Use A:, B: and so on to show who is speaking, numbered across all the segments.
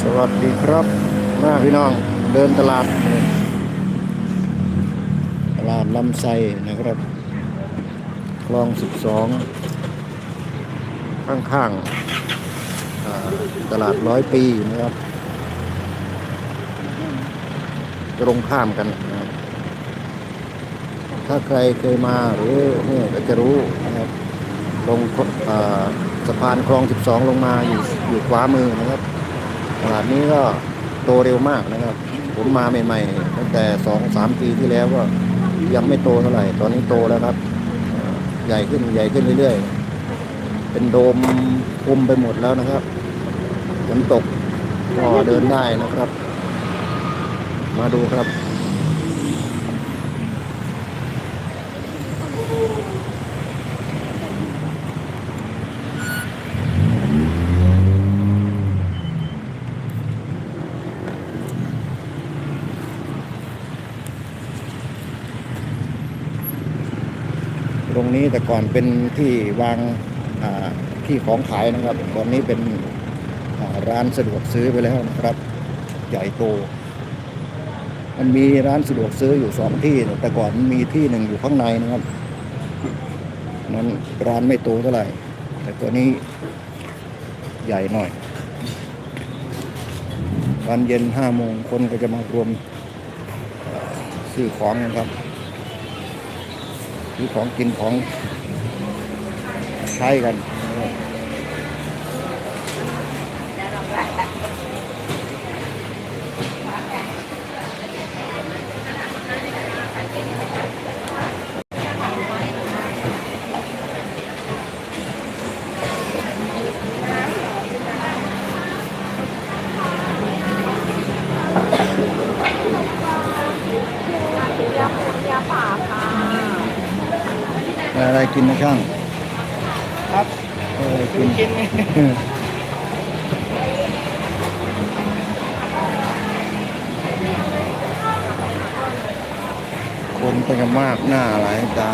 A: สวัสดีครับมาพี่น้องเดินตลาด ตลาดลำไส้นะครับคลอง12ข้างๆตลาดร้อยปีนะครับ ตรงข้ามกันนะครับถ้าใครเคยมาหรือเนี่ยก็จะรู้นะครับลงสะพานคลอง 12 ลงมาอยู่อยู่ขวามือนะครับ ตลาดนี้ก็โตเร็วมากนะครับ ผมมาใหม่ๆตั้งแต่สองสามปีที่แล้วก็ยังไม่โตเท่าไหร่ ตอนนี้โตแล้วครับ ใหญ่ขึ้นใหญ่ขึ้นเรื่อยๆ เป็นโดมคุมไปหมดแล้วนะครับฝนตกก็เดินได้นะครับ มาดูครับ รงนี้แต่ก่อนเป็นที่วางที่ของขายนะครับ ตอนนี้เป็นร้านสะดวกซื้อไปแล้วนะครับ ใหญ่โต มันมีร้านสะดวกซื้ออยู่สองที่ แต่ก่อนมีที่หนึ่งอยู่ข้างในนะครับ นั้นร้านไม่โตเท่าไหร่ แต่ตัวนี้ใหญ่หน่อยตอนเย็นห้าโมงคนก็จะมารวมซื้อของนะครับ มีของกินของใช้กัน อะไรกินนะช่าง
B: ครับ
A: อะไรกิน
B: กิน
A: คนก็จะมากหน้าหลายตา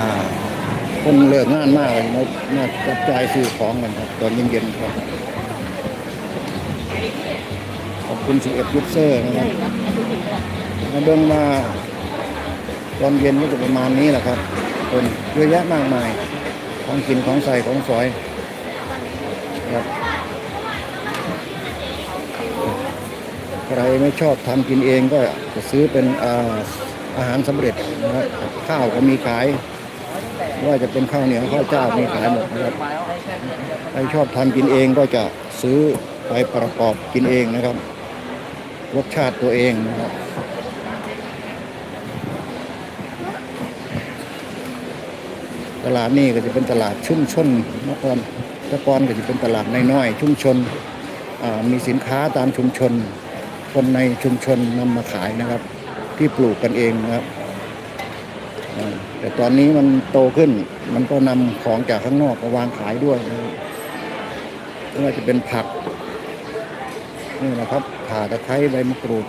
A: คนเลิกงานมากเลยนะน่าจับจ่ายซื้อของกันครับ ตอนเย็นๆครับ ขอบคุณสิเอฟยูเซอร์นะครับมาเดินมาตอนเย็นก็จะประมาณนี้แหละครับ คนเยอะแยะมากมาย ของกินของใส่ของสอยครับใครไม่ชอบทำกินเองก็จะซื้อเป็นอาอาหารสำเร็จนะครับข้าวก็มีขาย ว่าจะเป็นข้าวเหนียวข้าวเจ้ามีขายหมดนะครับใครชอบทำกินเองก็จะซื้อไปประกอบกินเองนะครับ รสชาติตัวเองนะครับ ตลาดนี่ก็จะเป็นตลาดชุมชนเมื่อก่อนตะกอนก็จะเป็นตลาดน้อยๆชุมชนมีสินค้าตามชุมชน คนในชุมชนนำมาขายนะครับ ที่ปลูกกันเองนะครับแต่ตอนนี้มันโตขึ้นมันก็นำของจากข้างนอกมาวางขายด้วยนะไม่ว่าจะเป็นผักนี่นะครับข่าตะไคร้ใบมะกรูด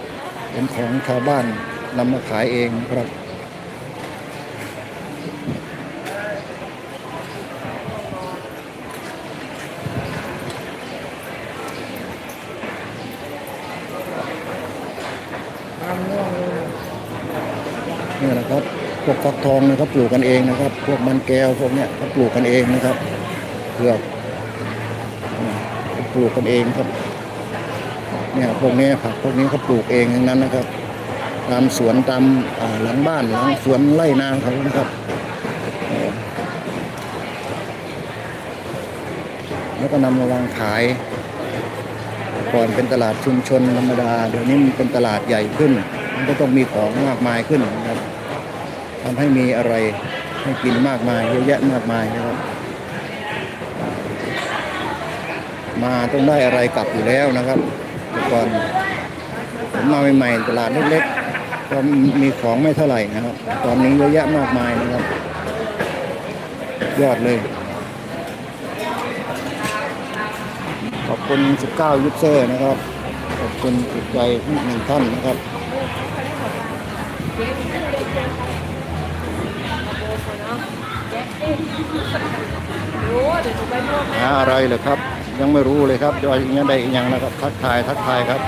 A: เป็นของชาวบ้านนำมาขายเองครับ นี่แหละครับพวกฟักทองนี่ยเขาปลูกกันเองนะครับ พวกมันแก้วพวกเนี้ยเขาปลูกกันเองนะครับเผือกอืมเขาปลูกกันเองครับ เนี่ยพวกนี้ผักพวกนี้เขาปลูกเองทั้งนั้นนะครับ ตามสวนตามหลังบ้านหลังสวนไร่นาเขานะครับแล้วก็นำมาวางขาย ก่อนเป็นตลาดชุมชนธรรมดา เดี๋ยวนี้มันเป็นตลาดใหญ่ขึ้น มันก็ต้องมีของมากมายขึ้นนะครับทำให้มีอะไรให้กินมากมายเยอะแยะมากมายนะครับ มาต้องได้อะไรกลับอยู่แล้วนะครับแต่ก่อนผมมาใหม่ๆตลาดเล็กๆก็มีของไม่เท่าไหร่นะครับ ตอนนี้เยอะแยะมากมายนะครับ ยอดเลย ขอบคุณ 19 ยูเซอร์นะครับ ขอบคุณจิตใจทุกหนึ่งท่านนะครับ
C: โอ้เดี๋ยวหา
A: อะไรเหรอครับ ยังไม่รู้เลยครับจะว่าอย่างใดอย่างนะครับ ทักทายทักทายครับ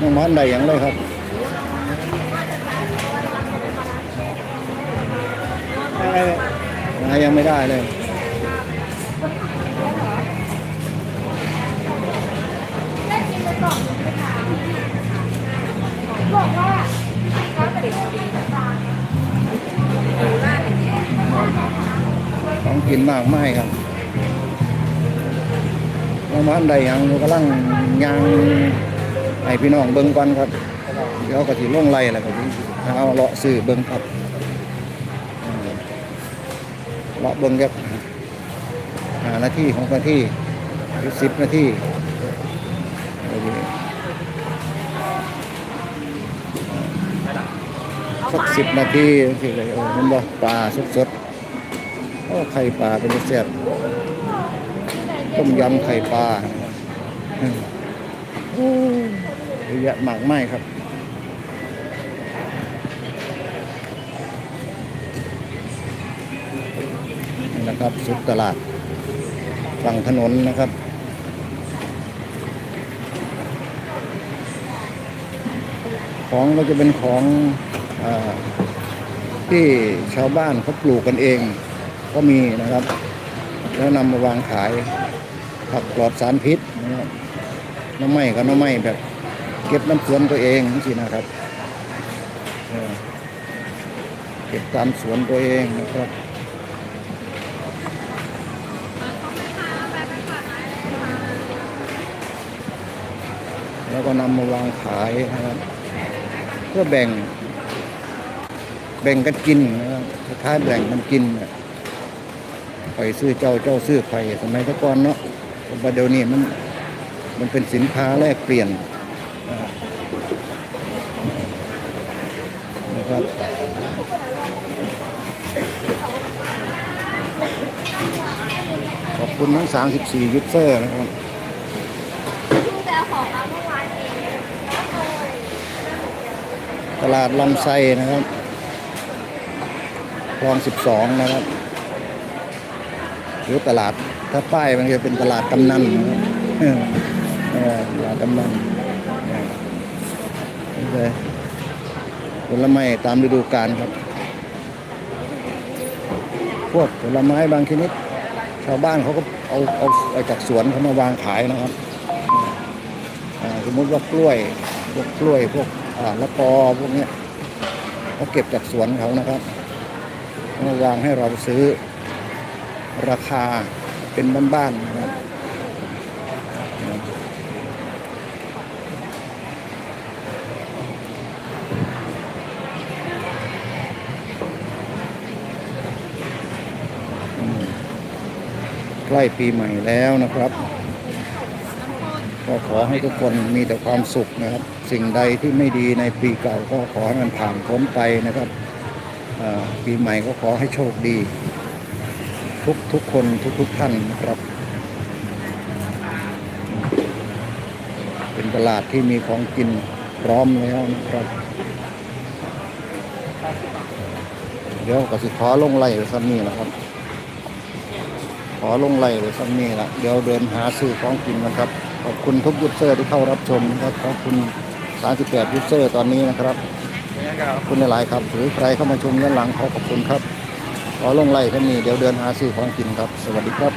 A: ยังมันใดอย่างเลยครับ
B: ยั
A: งไม่ได้เลย
C: กิ
A: นมากไม่ครับยังมันใดย่างกำลังยางให้พี่น้องเบิ่งก่อนครับเดี๋ยวก็สิลงไล่แล้วก็สิเอาเลาะซื้อเบิ่งครับเลาะเบิ่งครับหานาที่ของนาทีหรือสิบนาทีโอเคสักสิบนาทีสิเลยโอ้มันบอกปลาสดๆ โอ้ไข่ปลาเป็นแซ่บต้มยำไข่ปลาเยอะแยะมากมายครับนะครับสุดตลาดฝั่งถนนนะครับของก็จะเป็นของอที่ชาวบ้านเขาปลูกกันเอง ก็มีนะครับ แล้วนำมาวางขายผักปลอดสารพิษนะครับน้ำไม้ก็น้ำไม้แบบเก็บน้ำสวนตัวเองนี่สินะครับเก็บตามสวนตัวเองนะครับแล้วก็นำมาวางขายนะครับเพื่อแบ่ง แบ่งกันกินนะครับคล้ายแบ่งกันกินน่ะ ไปซื้อเจ้าเจ้าซื้อไข่สมัยตะก่อนเนาะปัจจุบันเดี๋ยวนี้มันมันเป็นสินค้าแลกเปลี่ยนนะครับขอบคุณทั้ง 34 ยูเซอร์นะครับ
C: ๆแต่ของเราเมื่อง
A: ตลาดลำไส้นะครับคลองสิบสองนะครับ หรือตลาดถ้าป้ายมันจะเป็นตลาดกำนันตลาดกำนันเลยผลไม้ตามฤดูกาลครับ พวกผลไม้บางชนิด ชาวบ้านเขาก็เอาเอาเอาจากสวนเขามาวางขายนะครับสมมติว่ากล้วย พวกกล้วยพวกอ่าละกอพวกนี้เขาเก็บจากสวนเขานะครับเอามาวางให้เราซื้อ ราคาเป็นบ้านๆนะครับใกล้ปีใหม่แล้วนะครับ ก็ขอให้ทุกคนมีแต่ความสุขนะครับ สิ่งใดที่ไม่ดีในปีเก่าก็ขอให้มันผ่านพ้นไปนะครับปีใหม่ก็ขอให้โชคดี ทุกทุกคนทุกทุกท่านนะครับ เป็นตลาดที่มีของกินพร้อมแล้วนะครับเดี๋ยวก็สิขอลงไล่ไว้ซ้ำนี่นะครับ ขอลงไล่ไว้ซ้ำนี่ละเดี๋ยวเดินหาซื้อของกินกันครับ ขอบคุณทุกยูเซอร์ที่เข้ารับชมนะครับขอบคุณ 38ยูเซอร์ตอนนี้นะครับขอบคุณหลายๆครับหรือใครเข้ามาชมย้อนหลังขอขอบคุณครับ ขอลงไล่ท่านนี้เดี๋ยวเดินหาซื้อของกินครับ สวัสดีครับ